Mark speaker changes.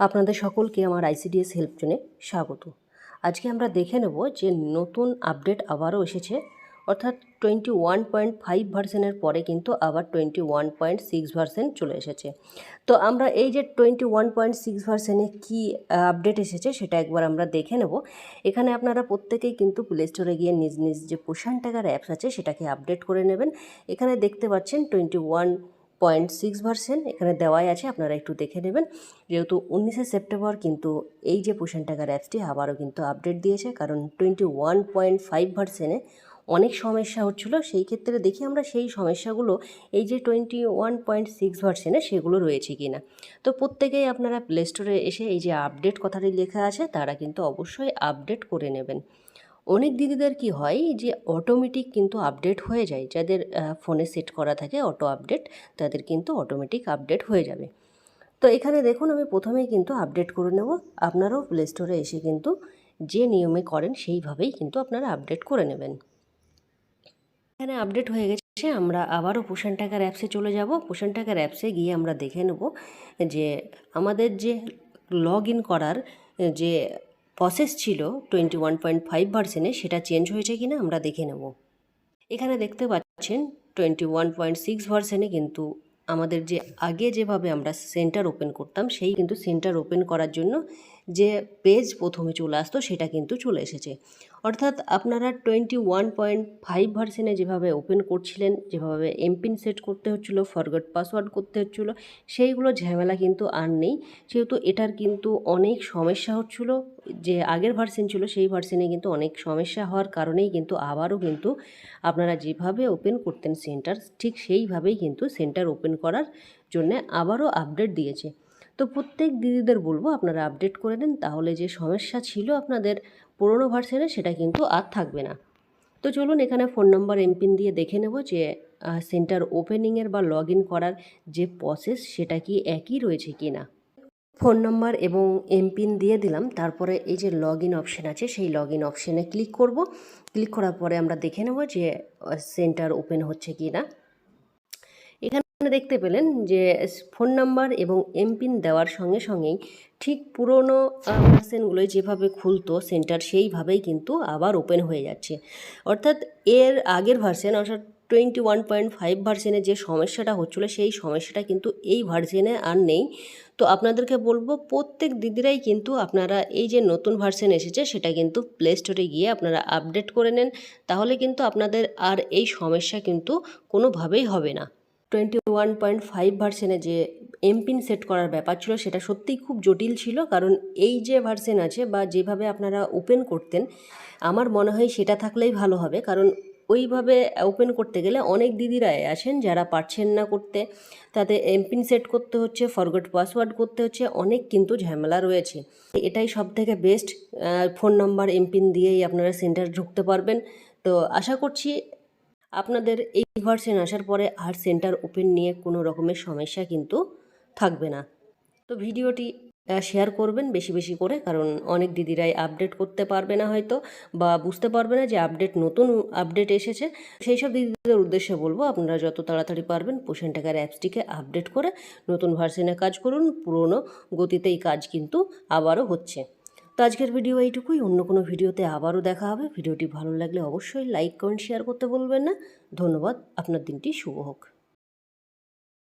Speaker 1: আপনাদের সকলকে আমার আইসিডিএস হেল্প জোনে স্বাগত। আজকে আমরা দেখে নেব যে নতুন আপডেট আবারও এসেছে, অর্থাৎ টোয়েন্টি ওয়ান পয়েন্ট ফাইভ ভার্সনের পরে কিন্তু আবার twenty one point six version চলে এসেছে। তো আমরা এই যে টোয়েন্টি ওয়ান পয়েন্ট সিক্স ভার্সেনে কী আপডেট এসেছে সেটা একবার আমরা দেখে নেব। এখানে আপনারা প্রত্যেকেই কিন্তু প্লে স্টোরে গিয়ে নিজ নিজ যে পোষণ টাকার অ্যাপস আছে সেটাকে আপডেট করে নেবেন। এখানে দেখতে পাচ্ছেন twenty one point six version এখানে দেওয়াই আছে, আপনারা একটু দেখে নেবেন। যেহেতু উনিশে সেপ্টেম্বর, কিন্তু এই যে পোষণ টাকার অ্যাপসটি আবারও কিন্তু আপডেট দিয়েছে, কারণ টোয়েন্টি ওয়ান পয়েন্ট ফাইভ ভার্সেনে অনেক সমস্যা হচ্ছিল। সেই ক্ষেত্রে দেখি আমরা সেই সমস্যাগুলো, এই যে টোয়েন্টি ওয়ান পয়েন্ট সিক্স ভার্সেনে সেগুলো রয়েছে কি না তো প্রত্যেকেই আপনারা প্লে স্টোরে এসে এই যে আপডেট কথাটি লেখা আছে, তারা কিন্তু অবশ্যই আপডেট করে নেবেন। অনেক দিদিদের কি হয় যে অটোমেটিক কিন্তু আপডেট হয়ে যায়। যাদের ফোনে সেট করা থাকে অটো আপডেট তাদের কিন্তু অটোমেটিক আপডেট হয়ে যাবে। তো এখানে দেখুন, আমি প্রথমেই কিন্তু আপডেট করে নেব। আপনারাও প্লে স্টোরে এসে কিন্তু যে নিয়মে করেন, সেইভাবেই কিন্তু আপনারা আপডেট করে নেবেন। এখানে আপডেট হয়ে গেছে, আমরা আবারও পোষণ টাকার অ্যাপসে চলে যাব। পোষণ টাকার অ্যাপসে গিয়ে আমরা দেখে নেব যে আমাদের যে লগ ইন করার যে প্রসেস ছিল টোয়েন্টি ওয়ান পয়েন্ট ফাইভ ভার্সেনে সেটা চেঞ্জ হয়েছে কি না আমরা দেখে নেব। এখানে দেখতে পাচ্ছেন টোয়েন্টি ওয়ান পয়েন্ট সিক্স ভার্সেনে কিন্তু আমাদের যে, আগে যেভাবে আমরা সেন্টার ওপেন করতাম, সেই কিন্তু সেন্টার ওপেন করার জন্য যে পেজ প্রথমে চলে আসতো সেটা কিন্তু চলে এসেছে। অর্থাৎ আপনারা টোয়েন্টি ওয়ান পয়েন্ট ফাইভ ভার্সেনে যেভাবে ওপেন করছিলেন, যেভাবে এমপিন সেট করতে হচ্ছিল ফরগট পাসওয়ার্ড করতে হচ্ছিল, সেইগুলো ঝামেলা কিন্তু আর নেই। সেহেতু এটার কিন্তু অনেক সমস্যা হচ্ছিল, যে আগের ভার্সেন ছিল সেই ভার্সেনে কিন্তু অনেক সমস্যা হওয়ার কারণেই কিন্তু আবারও কিন্তু আপনারা যেভাবে ওপেন করতেন সেন্টার ঠিক সেইভাবেই কিন্তু সেন্টার ওপেন করার জন্য আবারও আপডেট দিয়েছে। তো প্রত্যেক দিদিদের বলব আপনারা আপডেট করে দেন, তাহলে যে সমস্যা ছিল আপনাদের পুরোনো ভার্সনে সেটা কিন্তু আর থাকবে না। তো চলুন এখানে ফোন নম্বর এমপিন দিয়ে দেখে নেব যে সেন্টার ওপেনিংয়ের বা লগ করার যে প্রসেস সেটা কি একই রয়েছে কি না ফোন নম্বর এবং এমপিন দিয়ে দিলাম, তারপরে এই যে লগ ইন অপশান আছে, সেই লগ ইন অপশানে ক্লিক করব। ক্লিক করার পরে আমরা দেখে নেব যে সেন্টার ওপেন হচ্ছে কি না এখানে দেখতে পেলেন যে ফোন নাম্বার এবং এমপিন দেওয়ার সঙ্গে সঙ্গেই ঠিক পুরনো ভার্সেনগুলোই যেভাবে খুলতো সেন্টার সেইভাবেই কিন্তু আবার ওপেন হয়ে যাচ্ছে। অর্থাৎ এর আগের ভার্সেন অর্থাৎ টোয়েন্টি ওয়ান পয়েন্ট ফাইভ ভার্সেনে যে সমস্যাটা হচ্ছিল সেই সমস্যাটা কিন্তু এই ভার্সেনে আর নেই। তো আপনাদেরকে বলব প্রত্যেক দিদিরাই কিন্তু আপনারা এই যে নতুন ভার্সেন এসেছে সেটা কিন্তু প্লে স্টোরে গিয়ে আপনারা আপডেট করে নেন। তাহলে কিন্তু আপনাদের আর এই সমস্যা কিন্তু কোনোভাবেই হবে না। টোয়েন্টি ওয়ান পয়েন্ট ফাইভ ভার্সেনে যে এমপিন সেট করার ব্যাপার ছিল, সেটা সত্যিই খুব জটিল ছিল। কারণ এই যে ভার্সেন আছে বা যেভাবে আপনারা ওপেন করতেন, আমার মনে হয় সেটা থাকলেই ভালো হবে। কারণ ওইভাবে ওপেন করতে গেলে অনেক দিদিরাই আছেন যারা পারছেন না করতে। তাতে এমপিন সেট করতে হচ্ছে ফরগট পাসওয়ার্ড করতে হচ্ছে, অনেক কিন্তু ঝামেলা রয়েছে। এটাই সব থেকে বেস্ট ফোন নাম্বার এমপিন দিয়েই আপনারা সেন্টার ঢুকতে পারবেন। তো আশা করছি আপনাদের এই ভার্সেন আসার পরে আর সেন্টার ওপেন নিয়ে কোনো রকমের সমস্যা কিন্তু থাকবে না। তো ভিডিওটি শেয়ার করবেন বেশি বেশি করে, কারণ অনেক দিদিরাই আপডেট করতে পারবে না হয়তো, বা বুঝতে পারবে না যে আপডেট নতুন আপডেট এসেছে। সেই সব দিদিদের উদ্দেশ্যে বলব, আপনারা যত তাড়াতাড়ি পারবেন পোষণ টাকার অ্যাপসটিকে আপডেট করে নতুন ভার্সেনে কাজ করুন। পুরনো গতিতেই কাজ কিন্তু আবারও হচ্ছে। তো আজকের ভিডিও এইটুকুই। অন্য কোনো ভিডিওতে আবারও দেখা হবে। ভিডিওটি ভালো লাগলে অবশ্যই লাইক, কমেন্ট, শেয়ার করতে বলবেন না। ধন্যবাদ। আপনার দিনটি শুভ হোক।